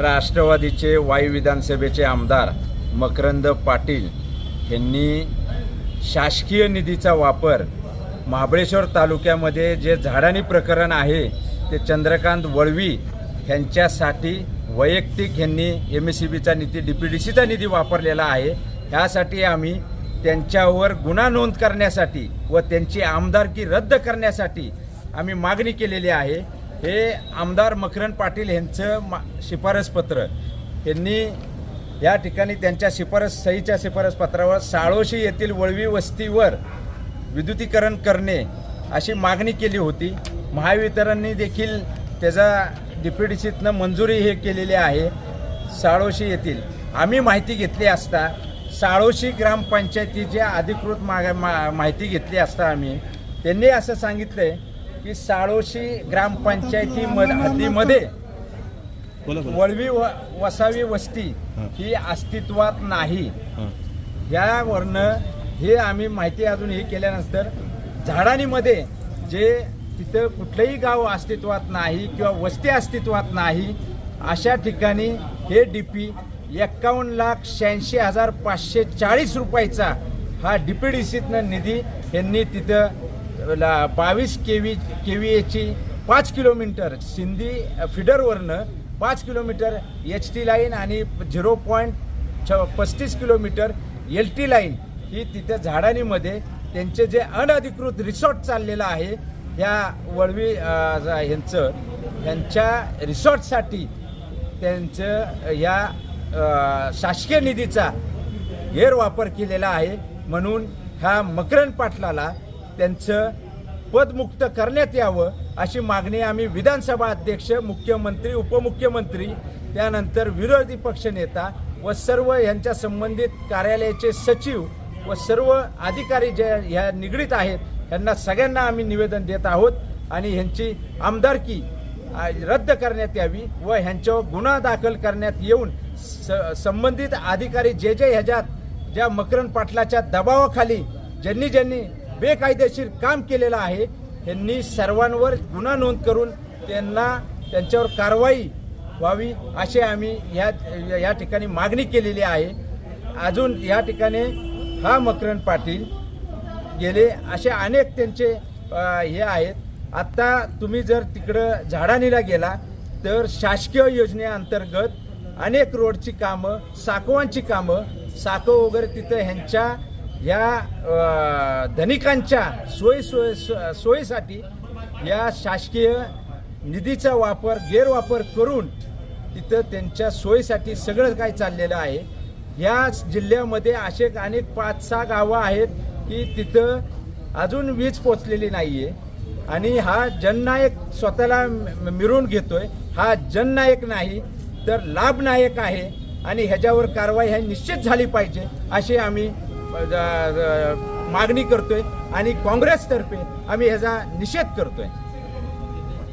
राष्ट्रवादीचे वायू विधानसभेचे आमदार मकरंद पाटील यांनी शासकीय निधीचा वापर महाबळेश्वर तालुक्यामध्ये जे झाडानी प्रकरण आहे ते चंद्रकांत वळवी ह्यांच्यासाठी वैयक्तिक ह्यांनी एम एस सी बीचा निधी डी पी डी सीचा निधी वापरलेला आहे. ह्यासाठी आम्ही त्यांच्यावर गुन्हा नोंद करण्यासाठी व त्यांची आमदारकी रद्द करण्यासाठी आम्ही मागणी केलेली आहे. हे आमदार मकरंद पाटील यांचं मा शिफारसपत्र. यांनी या ठिकाणी त्यांच्या शिफारस सहीच्या शिफारसपत्रावर साळोशी येथील वळवी वस्तीवर विद्युतीकरण करणे अशी मागणी केली होती. महावितरणने देखील त्याचा डिप्युटीसीतनं मंजुरी हे केलेली आहे साळोशी येथील. आम्ही माहिती घेतली असता साळोशी ग्रामपंचायतीची अधिकृत माग मा माहिती घेतली असता आम्ही त्यांनी असं सांगितलं आहे की साळोशी ग्रामपंचायतीमध हद्दीमध्ये वळवी व वसावी वस्ती ही. अस्तित्वात नाही. यावरनं हे आम्ही माहिती अजून हे केल्यानंतर झाडानीमध्ये जे तिथं कुठलंही गाव अस्तित्वात नाही किंवा वस्ती अस्तित्वात नाही अशा ठिकाणी हे डी पी एक्कावन्न लाख शहाऐंशी हजार पाचशे चाळीस रुपयाचा हा डी पी डी सीतनं निधी यांनी तिथं ला बावीस के व्ही के व्ही एची पाच किलोमीटर सिंधी फिडरवरनं पाच किलोमीटर एच टी लाईन आणि झिरो पॉईंट छ पस्तीस किलोमीटर एल टी लाईन ही तिथे झाडानीमध्ये त्यांचे जे अनधिकृत रिसॉर्ट चाललेलं आहे त्या वळवी ह्यांचं यांच्या रिसॉर्टसाठी त्यांचं या शासकीय निधीचा गैरवापर केलेला आहे. म्हणून ह्या मकरन पाटलाला त्यांचं पदमुक्त करण्यात यावं अशी मागणी आम्ही विधानसभा अध्यक्ष मुख्यमंत्री उपमुख्यमंत्री त्यानंतर विरोधी पक्षनेता व सर्व यांच्या संबंधित कार्यालयाचे सचिव व सर्व अधिकारी जे ह्या निगडीत आहेत यांना सगळ्यांना आम्ही निवेदन देत आहोत आणि ह्यांची आमदारकी रद्द करण्यात यावी व ह्यांच्यावर गुन्हा दाखल करण्यात येऊन स संबंधित अधिकारी जे जे ह्याच्यात ज्या मकरंद पाटलाच्या दबावाखाली ज्यांनी ज्यांनी बेकायदेशीर काम केलेलं आहे. यांनी सर्वांवर गुन्हा नोंद करून त्यांना त्यांच्यावर कारवाई व्हावी अशी आम्ही या या ठिकाणी मागणी केलेली आहे. अजून या ठिकाणी हा मकरण पाटील गेले असे अनेक त्यांचे हे आहेत. आत्ता तुम्ही जर तिकडं झाडानीला गेला तर शासकीय योजनेअंतर्गत अनेक रोडची कामं साकवांची कामं साकव वगैरे तिथं ह्यांच्या या धनिकांच्या सोयी सोय सोयीसाठी या शासकीय निधीचा वापर गैरवापर करून तिथं त्यांच्या सोयीसाठी सगळं काही चाललेलं आहे. या जिल्ह्यामध्ये असे अनेक पाच सहा गावं आहेत की तिथं अजून वीज पोचलेली नाही आहे आणि हा जननायक स्वतःला म- मिरवून घेतोय. हा जननायक नाही तर लाभनायक आहे. आणि ह्याच्यावर कारवाई ह्या निश्चित झाली पाहिजे अशी आम्ही मागणी करतोय आणि काँग्रेसतर्फे आम्ही ह्याचा निषेध करतोय.